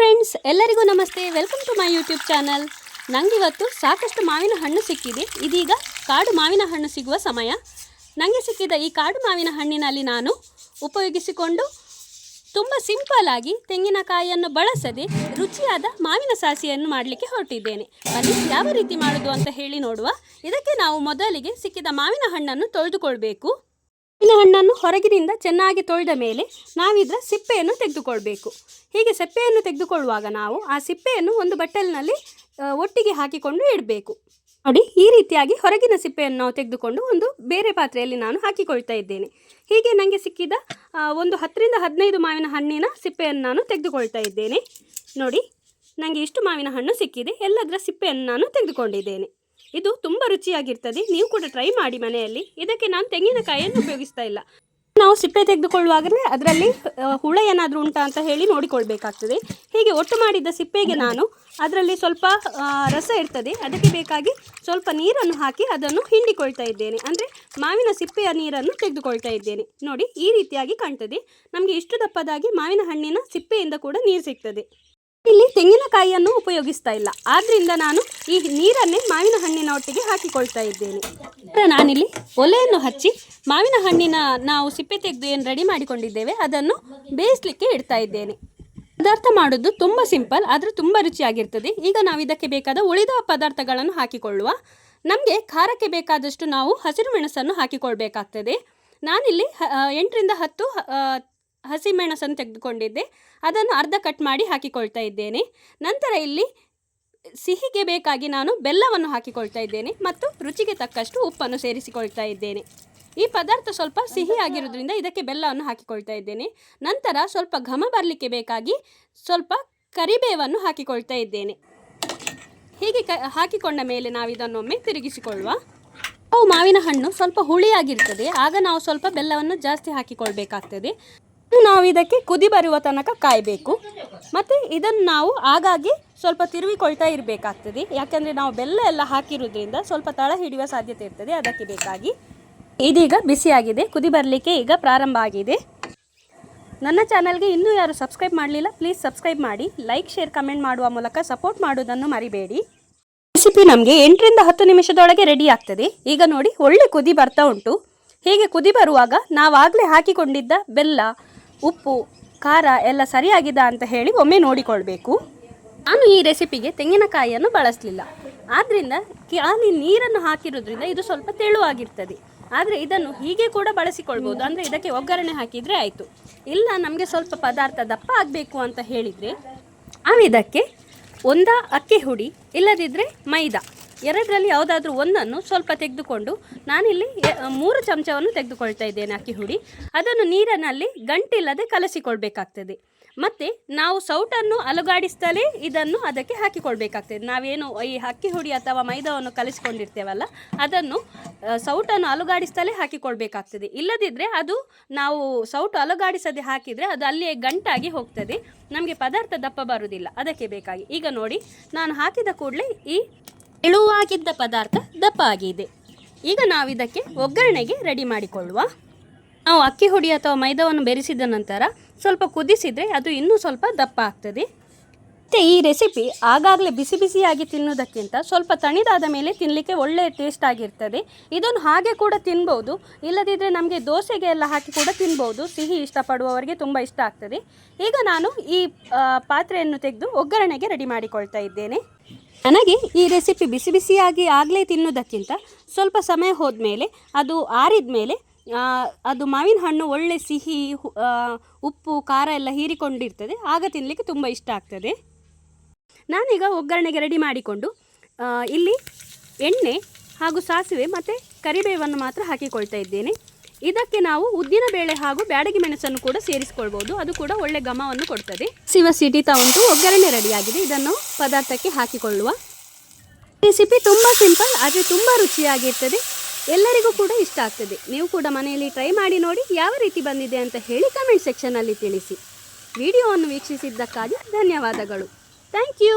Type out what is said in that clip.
Friends ಎಲ್ಲರಿಗೂ ನಮಸ್ತೆ. Welcome to my YouTube channel ನನಗಿವತ್ತು ಸಾಕಷ್ಟು ಮಾವಿನ ಹಣ್ಣು ಸಿಕ್ಕಿದೆ. ಇದೀಗ ಕಾಡು ಮಾವಿನ ಹಣ್ಣು ಸಿಗುವ ಸಮಯ. ನನಗೆ ಸಿಕ್ಕಿದ ಈ ಕಾಡು ಮಾವಿನ ಹಣ್ಣಿನಲ್ಲಿ ನಾನು ಉಪಯೋಗಿಸಿಕೊಂಡು ತುಂಬ ಸಿಂಪಲ್ ಆಗಿ ತೆಂಗಿನಕಾಯಿಯನ್ನು ಬಳಸದೆ ರುಚಿಯಾದ ಮಾವಿನ ಸಾಸಿಯನ್ನು ಮಾಡಲಿಕ್ಕೆ ಹೊರಟಿದ್ದೇನೆ. ಬನ್ನಿ, ಯಾವ ರೀತಿ ಮಾಡೋದು ಅಂತ ಹೇಳಿ ನೋಡುವ. ಇದಕ್ಕೆ ನಾವು ಮೊದಲಿಗೆ ಸಿಕ್ಕಿದ ಮಾವಿನ ಹಣ್ಣನ್ನು ತೊಳೆದುಕೊಳ್ಬೇಕು. ಮಾವಿನ ಹಣ್ಣನ್ನು ಹೊರಗಿನಿಂದ ಚೆನ್ನಾಗಿ ತೊಳೆದ ಮೇಲೆ ನಾವಿದರ ಸಿಪ್ಪೆಯನ್ನು ತೆಗೆದುಕೊಳ್ಬೇಕು. ಹೀಗೆ ಸಿಪ್ಪೆಯನ್ನು ತೆಗೆದುಕೊಳ್ಳುವಾಗ ನಾವು ಆ ಸಿಪ್ಪೆಯನ್ನು ಒಂದು ಬಟ್ಟಲಿನಲ್ಲಿ ಒಟ್ಟಿಗೆ ಹಾಕಿಕೊಂಡು ಇಡಬೇಕು. ನೋಡಿ, ಈ ರೀತಿಯಾಗಿ ಹೊರಗಿನ ಸಿಪ್ಪೆಯನ್ನು ನಾವು ತೆಗೆದುಕೊಂಡು ಒಂದು ಬೇರೆ ಪಾತ್ರೆಯಲ್ಲಿ ನಾನು ಹಾಕಿಕೊಳ್ತಾ ಇದ್ದೇನೆ. ಹೀಗೆ ನನಗೆ ಸಿಕ್ಕಿದ ಒಂದು ಹತ್ತರಿಂದ ಹದಿನೈದು ಮಾವಿನ ಹಣ್ಣಿನ ಸಿಪ್ಪೆಯನ್ನು ನಾನು ತೆಗೆದುಕೊಳ್ತಾ ಇದ್ದೇನೆ. ನೋಡಿ ನನಗೆ ಇಷ್ಟು ಮಾವಿನ ಹಣ್ಣು ಸಿಕ್ಕಿದೆ. ಎಲ್ಲದರ ಸಿಪ್ಪೆಯನ್ನು ನಾನು ತೆಗೆದುಕೊಂಡಿದ್ದೇನೆ. ಇದು ತುಂಬ ರುಚಿಯಾಗಿರ್ತದೆ. ನೀವು ಕೂಡ ಟ್ರೈ ಮಾಡಿ ಮನೆಯಲ್ಲಿ. ಇದಕ್ಕೆ ನಾನು ತೆಂಗಿನಕಾಯಿಯನ್ನು ಉಪಯೋಗಿಸ್ತಾ ಇಲ್ಲ. ನಾವು ಸಿಪ್ಪೆ ತೆಗೆದುಕೊಳ್ಳುವಾಗಲೇ ಅದರಲ್ಲಿ ಹುಳ ಏನಾದರೂ ಉಂಟಾ ಅಂತ ಹೇಳಿ ನೋಡಿಕೊಳ್ಬೇಕಾಗ್ತದೆ. ಹೀಗೆ ಒಟ್ಟು ಮಾಡಿದ್ದ ಸಿಪ್ಪೆಗೆ ನಾನು ಅದರಲ್ಲಿ ಸ್ವಲ್ಪ ರಸ ಇರ್ತದೆ. ಅದಕ್ಕೆ ಬೇಕಾಗಿ ಸ್ವಲ್ಪ ನೀರನ್ನು ಹಾಕಿ ಅದನ್ನು ಹಿಂಡಿಕೊಳ್ತಾ ಇದ್ದೇನೆ. ಅಂದರೆ ಮಾವಿನ ಸಿಪ್ಪೆಯ ನೀರನ್ನು ತೆಗೆದುಕೊಳ್ತಾ ಇದ್ದೇನೆ. ನೋಡಿ, ಈ ರೀತಿಯಾಗಿ ಕಾಣ್ತದೆ. ನಮಗೆ ಇಷ್ಟು ದಪ್ಪದಾಗಿ ಮಾವಿನ ಹಣ್ಣಿನ ಸಿಪ್ಪೆಯಿಂದ ಕೂಡ ನೀರು ಸಿಗ್ತದೆ. ಇಲ್ಲಿ ತೆಂಗಿನಕಾಯಿಯನ್ನು ಉಪಯೋಗಿಸ್ತಾ ಇಲ್ಲ. ಆದ್ರಿಂದ ನಾನು ಈ ನೀರನ್ನೇ ಮಾವಿನ ಹಣ್ಣಿನ ಒಟ್ಟಿಗೆ ಹಾಕಿಕೊಳ್ತಾ ಇದ್ದೇನೆ. ನಾನಿಲ್ಲಿ ಒಲೆಯನ್ನು ಹಚ್ಚಿ ಮಾವಿನ ಹಣ್ಣಿನ ನಾವು ಸಿಪ್ಪೆ ತೆಗೆದು ಏನು ರೆಡಿ ಮಾಡಿಕೊಂಡಿದ್ದೇವೆ, ಅದನ್ನು ಬೇಯಿಸಲಿಕ್ಕೆ ಇಡ್ತಾ ಇದ್ದೇನೆ. ಪದಾರ್ಥ ಮಾಡೋದು ತುಂಬ ಸಿಂಪಲ್, ಆದರೆ ತುಂಬ ರುಚಿಯಾಗಿರ್ತದೆ. ಈಗ ನಾವು ಇದಕ್ಕೆ ಬೇಕಾದ ಉಳಿದ ಪದಾರ್ಥಗಳನ್ನು ಹಾಕಿಕೊಳ್ಳುವ. ನಮಗೆ ಖಾರಕ್ಕೆ ಬೇಕಾದಷ್ಟು ನಾವು ಹಸಿರು ಮೆಣಸನ್ನು ಹಾಕಿಕೊಳ್ಬೇಕಾಗ್ತದೆ. ನಾನಿಲ್ಲಿ ಎಂಟರಿಂದ ಹತ್ತು ಹಸಿಮೆಣಸನ್ನು ತೆಗೆದುಕೊಂಡಿದ್ದೆ. ಅದನ್ನು ಅರ್ಧ ಕಟ್ ಮಾಡಿ ಹಾಕಿಕೊಳ್ತಾ ಇದ್ದೇನೆ. ನಂತರ ಇಲ್ಲಿ ಸಿಹಿಗೆ ಬೇಕಾಗಿ ನಾನು ಬೆಲ್ಲವನ್ನು ಹಾಕಿಕೊಳ್ತಾ ಇದ್ದೇನೆ ಮತ್ತು ರುಚಿಗೆ ತಕ್ಕಷ್ಟು ಉಪ್ಪನ್ನು ಸೇರಿಸಿಕೊಳ್ತಾ ಇದ್ದೇನೆ. ಈ ಪದಾರ್ಥ ಸ್ವಲ್ಪ ಸಿಹಿ ಆಗಿರೋದ್ರಿಂದ ಇದಕ್ಕೆ ಬೆಲ್ಲವನ್ನು ಹಾಕಿಕೊಳ್ತಾ ಇದ್ದೇನೆ. ನಂತರ ಸ್ವಲ್ಪ ಘಮ ಬರಲಿಕ್ಕೆ ಬೇಕಾಗಿ ಸ್ವಲ್ಪ ಕರಿಬೇವನ್ನು ಹಾಕಿಕೊಳ್ತಾ ಇದ್ದೇನೆ. ಹೀಗೆ ಕ, ಹಾಕಿಕೊಂಡ ಮೇಲೆ ನಾವು ಇದನ್ನೊಮ್ಮೆ ತಿರುಗಿಸಿಕೊಳ್ಳುವ. ಅವು ಮಾವಿನ ಹಣ್ಣು ಸ್ವಲ್ಪ ಹುಳಿಯಾಗಿರ್ತದೆ. ಆಗ ನಾವು ಸ್ವಲ್ಪ ಬೆಲ್ಲವನ್ನು ಜಾಸ್ತಿ ಹಾಕಿಕೊಳ್ಬೇಕಾಗ್ತದೆ. ನಾವು ಇದಕ್ಕೆ ಕುದಿ ಬರುವ ತನಕ ಕಾಯಬೇಕು. ಮತ್ತು ಇದನ್ನು ನಾವು ಆಗಾಗ್ಗೆ ಸ್ವಲ್ಪ ತಿರುವಿಕೊಳ್ತಾ ಇರಬೇಕಾಗ್ತದೆ. ಯಾಕೆಂದರೆ ನಾವು ಬೆಲ್ಲ ಎಲ್ಲ ಹಾಕಿರೋದ್ರಿಂದ ಸ್ವಲ್ಪ ತಳ ಹಿಡಿಯುವ ಸಾಧ್ಯತೆ ಇರ್ತದೆ. ಅದಕ್ಕೆ ಬೇಕಾಗಿ ಇದೀಗ ಬಿಸಿಯಾಗಿದೆ. ಕುದಿ ಬರಲಿಕ್ಕೆ ಈಗ ಪ್ರಾರಂಭ ಆಗಿದೆ. ನನ್ನ ಚಾನಲ್ಗೆ ಇನ್ನೂ ಯಾರು ಸಬ್ಸ್ಕ್ರೈಬ್ ಮಾಡಲಿಲ್ಲ ಪ್ಲೀಸ್ ಸಬ್ಸ್ಕ್ರೈಬ್ ಮಾಡಿ. ಲೈಕ್ ಶೇರ್ ಕಮೆಂಟ್ ಮಾಡುವ ಮೂಲಕ ಸಪೋರ್ಟ್ ಮಾಡೋದನ್ನು ಮರಿಬೇಡಿ. ರೆಸಿಪಿ ನಮಗೆ ಎಂಟರಿಂದ ಹತ್ತು ನಿಮಿಷದೊಳಗೆ ರೆಡಿ ಆಗ್ತದೆ. ಈಗ ನೋಡಿ, ಒಳ್ಳೆ ಕುದಿ ಬರ್ತಾ ಉಂಟು. ಹೀಗೆ ಕುದಿ ಬರುವಾಗ ನಾವಾಗಲೇ ಹಾಕಿಕೊಂಡಿದ್ದ ಬೆಲ್ಲ ಉಪ್ಪು, ಖಾರ ಎಲ್ಲ ಸರಿಯಾಗಿದಾ ಅಂತ ಹೇಳಿ ಒಮ್ಮೆ ನೋಡಿಕೊಳ್ಬೇಕು. ನಾನು ಈ ರೆಸಿಪಿಗೆ ತೆಂಗಿನಕಾಯಿಯನ್ನು ಬಳಸಲಿಲ್ಲ. ಆದ್ದರಿಂದ ಖಾಲಿ ನೀರನ್ನು ಹಾಕಿರೋದ್ರಿಂದ ಇದು ಸ್ವಲ್ಪ ತೆಳುವಾಗಿರ್ತದೆ. ಆದರೆ ಇದನ್ನು ಹೀಗೆ ಕೂಡ ಬಳಸಿಕೊಳ್ಬೋದು. ಅಂದರೆ ಇದಕ್ಕೆ ಒಗ್ಗರಣೆ ಹಾಕಿದರೆ ಆಯಿತು. ಇಲ್ಲ, ನಮಗೆ ಸ್ವಲ್ಪ ಪದಾರ್ಥ ದಪ್ಪ ಆಗಬೇಕು ಅಂತ ಹೇಳಿದರೆ ನಾವು ಇದಕ್ಕೆ ಒಂದ ಅಕ್ಕಿ ಹುಡಿ ಇಲ್ಲದಿದ್ದರೆ ಮೈದಾ. ಎರಡರಲ್ಲಿ ಯಾವುದಾದ್ರೂ ಒಂದನ್ನು ಸ್ವಲ್ಪ ತೆಗೆದುಕೊಂಡು ನಾನಿಲ್ಲಿ ಮೂರು ಚಮಚವನ್ನು ತೆಗೆದುಕೊಳ್ತಾ ಇದ್ದೇನೆ ಅಕ್ಕಿ ಹುಡಿ. ಅದನ್ನು ನೀರಿನಲ್ಲಿ ಗಂಟಿಲ್ಲದೆ ಕಲಸಿಕೊಳ್ಬೇಕಾಗ್ತದೆ. ಮತ್ತು ನಾವು ಸೌಟನ್ನು ಅಲುಗಾಡಿಸ್ತಲೇ ಇದನ್ನು ಅದಕ್ಕೆ ಹಾಕಿಕೊಳ್ಬೇಕಾಗ್ತದೆ. ನಾವೇನು ಈ ಅಕ್ಕಿ ಹುಡಿ ಅಥವಾ ಮೈದಾವನ್ನು ಕಲಿಸಿಕೊಂಡಿರ್ತೇವಲ್ಲ, ಅದನ್ನು ಸೌಟನ್ನು ಅಲುಗಾಡಿಸ್ತಲೇ ಹಾಕಿಕೊಳ್ಬೇಕಾಗ್ತದೆ. ಇಲ್ಲದಿದ್ದರೆ ಅದು ನಾವು ಸೌಟು ಅಲುಗಾಡಿಸದೆ ಹಾಕಿದರೆ ಅದು ಅಲ್ಲಿಯೇ ಗಂಟಾಗಿ ಹೋಗ್ತದೆ. ನಮಗೆ ಪದಾರ್ಥ ದಪ್ಪ ಬರುವುದಿಲ್ಲ. ಅದಕ್ಕೆ ಬೇಕಾಗಿ. ಈಗ ನೋಡಿ, ನಾನು ಹಾಕಿದ ಕೂಡಲೇ ಈ ತೆಳುವಾಗಿದ್ದ ಪದಾರ್ಥ ದಪ್ಪ ಆಗಿದೆ. ಈಗ ನಾವು ಇದಕ್ಕೆ ಒಗ್ಗರಣೆಗೆ ರೆಡಿ ಮಾಡಿಕೊಳ್ಳುವ. ನಾವು ಅಕ್ಕಿ ಹುಡಿ ಅಥವಾ ಮೈದಾವನ್ನು ಬೆರೆಸಿದ ನಂತರ ಸ್ವಲ್ಪ ಕುದಿಸಿದರೆ ಅದು ಇನ್ನೂ ಸ್ವಲ್ಪ ದಪ್ಪ ಆಗ್ತದೆ. ಮತ್ತು ಈ ರೆಸಿಪಿ ಆಗಾಗಲೇ ಬಿಸಿ ಬಿಸಿಯಾಗಿ ತಿನ್ನೋದಕ್ಕಿಂತ ಸ್ವಲ್ಪ ತಣಿದಾದ ಮೇಲೆ ತಿನ್ನಲಿಕ್ಕೆ ಒಳ್ಳೆಯ ಟೇಸ್ಟ್ ಆಗಿರ್ತದೆ. ಇದನ್ನು ಹಾಗೆ ಕೂಡ ತಿನ್ಬೋದು. ಇಲ್ಲದಿದ್ದರೆ ನಮಗೆ ದೋಸೆಗೆ ಎಲ್ಲ ಹಾಕಿ ಕೂಡ ತಿನ್ಬೋದು. ಸಿಹಿ ಇಷ್ಟಪಡುವವರಿಗೆ ತುಂಬ ಇಷ್ಟ ಆಗ್ತದೆ. ಈಗ ನಾನು ಈ ಪಾತ್ರೆಯನ್ನು ತೆಗೆದು ಒಗ್ಗರಣೆಗೆ ರೆಡಿ ಮಾಡಿಕೊಳ್ತಾ ಇದ್ದೇನೆ. ನನಗೆ ಈ ರೆಸಿಪಿ ಬಿಸಿ ಬಿಸಿಯಾಗಿ ಆಗಲೇ ತಿನ್ನೋದಕ್ಕಿಂತ ಸ್ವಲ್ಪ ಸಮಯ ಹೋದ್ಮೇಲೆ, ಅದು ಆರಿದ ಮೇಲೆ ಅದು ಮಾವಿನ ಹಣ್ಣು ಒಳ್ಳೆ ಸಿಹಿ ಉಪ್ಪು, ಖಾರ ಎಲ್ಲ ಹೀರಿಕೊಂಡಿರ್ತದೆ, ಆಗ ತಿನ್ನಲಿಕ್ಕೆ ತುಂಬ ಇಷ್ಟ ಆಗ್ತದೆ. ನಾನೀಗ ಒಗ್ಗರಣೆಗೆ ರೆಡಿ ಮಾಡಿಕೊಂಡು ಇಲ್ಲಿ ಎಣ್ಣೆ ಹಾಗೂ ಸಾಸಿವೆ ಮತ್ತು ಕರಿಬೇವನ್ನು ಮಾತ್ರ ಹಾಕಿಕೊಳ್ತಾ ಇದ್ದೇನೆ. ಇದಕ್ಕೆ ನಾವು ಉದ್ದಿನ ಬೇಳೆ ಹಾಗೂ ಬ್ಯಾಡಗಿ ಮೆಣಸನ್ನು ಕೂಡ ಸೇರಿಸಿಕೊಳ್ಬಹುದು ಅದು ಕೂಡ ಒಳ್ಳೆ ಗಮವನ್ನು ಕೊಡ್ತದೆ. ಸಿವ ಸಿಟಿ ಉಂಟು ಒಗ್ಗರಣೆ ರೆಡಿಯಾಗಿದೆ. ಇದನ್ನು ಪದಾರ್ಥಕ್ಕೆ ಹಾಕಿಕೊಳ್ಳುವ ರೆಸಿಪಿ ತುಂಬ ಸಿಂಪಲ್, ಆದರೆ ತುಂಬ ರುಚಿಯಾಗಿರ್ತದೆ. ಎಲ್ಲರಿಗೂ ಕೂಡ ಇಷ್ಟ ಆಗ್ತದೆ. ನೀವು ಕೂಡ ಮನೆಯಲ್ಲಿ ಟ್ರೈ ಮಾಡಿ ನೋಡಿ ಯಾವ ರೀತಿ ಬಂದಿದೆ ಅಂತ ಹೇಳಿ ಕಮೆಂಟ್ ಸೆಕ್ಷನಲ್ಲಿ ತಿಳಿಸಿ. ವಿಡಿಯೋವನ್ನು ವೀಕ್ಷಿಸಿದ್ದಕ್ಕಾಗಿ ಧನ್ಯವಾದಗಳು. Thank you